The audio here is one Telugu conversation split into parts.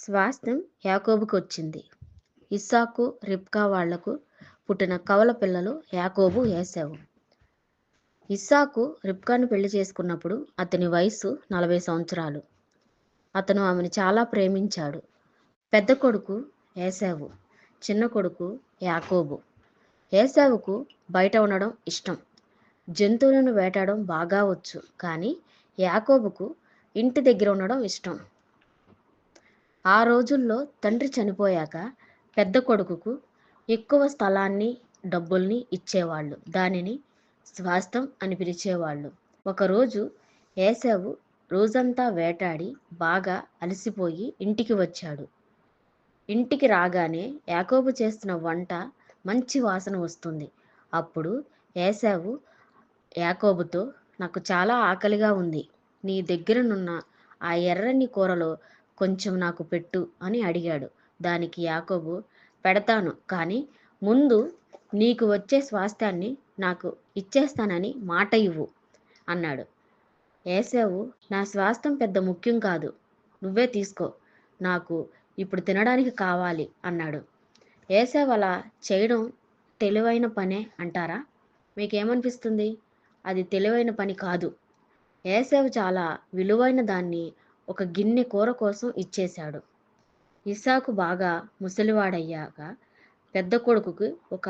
స్వాస్థ్యం యాకోబుకు వచ్చింది ఇస్సాకు రిబ్కా వాళ్ళకు పుట్టిన కవల పిల్లలు యాకోబు వేసావు ఇస్సాకు రిబ్కాను పెళ్ళి చేసుకున్నప్పుడు అతని వయసు నలభై సంవత్సరాలు. అతను ఆమెను చాలా ప్రేమించాడు. పెద్ద కొడుకు ఏసావు చిన్న కొడుకు యాకోబు. ఏసావుకు బయట ఉండడం ఇష్టం. జంతువులను వేటాడడం బాగా వచ్చు కానీ యాకోబుకు ఇంటి దగ్గర ఉండడం ఇష్టం. ఆ రోజుల్లో తండ్రి చనిపోయాక పెద్ద కొడుకుకు ఎక్కువ స్థలాన్ని డబ్బుల్ని ఇచ్చేవాళ్ళు. దానిని స్వాస్థం అని పిలిచేవాళ్ళు. ఒకరోజు ఏసావు రోజంతా వేటాడి బాగా అలసిపోయి ఇంటికి వచ్చాడు. ఇంటికి రాగానే యాకోబు చేస్తున్న వంట మంచి వాసన వస్తుంది. అప్పుడు ఏసావు యాకోబుతో నాకు చాలా ఆకలిగా ఉంది. నీ దగ్గరనున్న ఆ ఎర్రని కూరలో కొంచెం నాకు పెట్టు అని అడిగాడు. దానికి యాకోబు పెడతాను కానీ ముందు నీకు వచ్చే స్వాస్థ్యాన్ని నాకు ఇచ్చేస్తానని మాట ఇవ్వు అన్నాడు. ఏసావు నా స్వాస్థ్యం పెద్ద ముఖ్యం కాదు. నువ్వే తీసుకో. నాకు ఇప్పుడు తినడానికి కావాలి అన్నాడు. ఏసావు అలా చేయడం తెలివైన పనే అంటారా? మీకేమనిపిస్తుంది? అది తెలివైన పని కాదు. ఏసావు చాలా విలువైన దాన్ని ఒక గిన్నె కూర కోసం ఇచ్చేశాడు. ఇసాకు బాగా ముసలివాడయ్యాక పెద్ద కొడుకుకి ఒక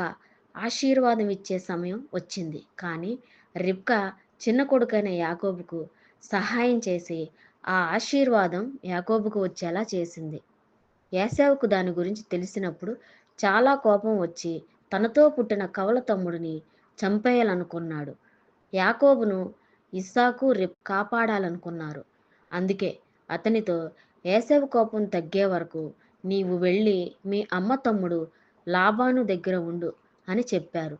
ఆశీర్వాదం ఇచ్చే సమయం వచ్చింది. కానీ రిబ్కా చిన్న కొడుకైన యాకోబుకు సహాయం చేసి ఆ ఆశీర్వాదం యాకోబుకు వచ్చేలా చేసింది. యాసావుకు దాని గురించి తెలిసినప్పుడు చాలా కోపం వచ్చి తనతో పుట్టిన కవల తమ్ముడిని చంపేయాలనుకున్నాడు. యాకోబును ఇస్సాకు రిప్ కాపాడాలనుకున్నారు. అందుకే అతనితో ఏసవి కోపం తగ్గే వరకు నీవు వెళ్ళి మీ అమ్మ తమ్ముడు లాభాను దగ్గర ఉండు అని చెప్పారు.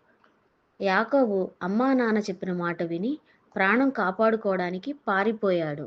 యాకోబు అమ్మా నాన్న చెప్పిన మాట విని ప్రాణం కాపాడుకోవడానికి పారిపోయాడు.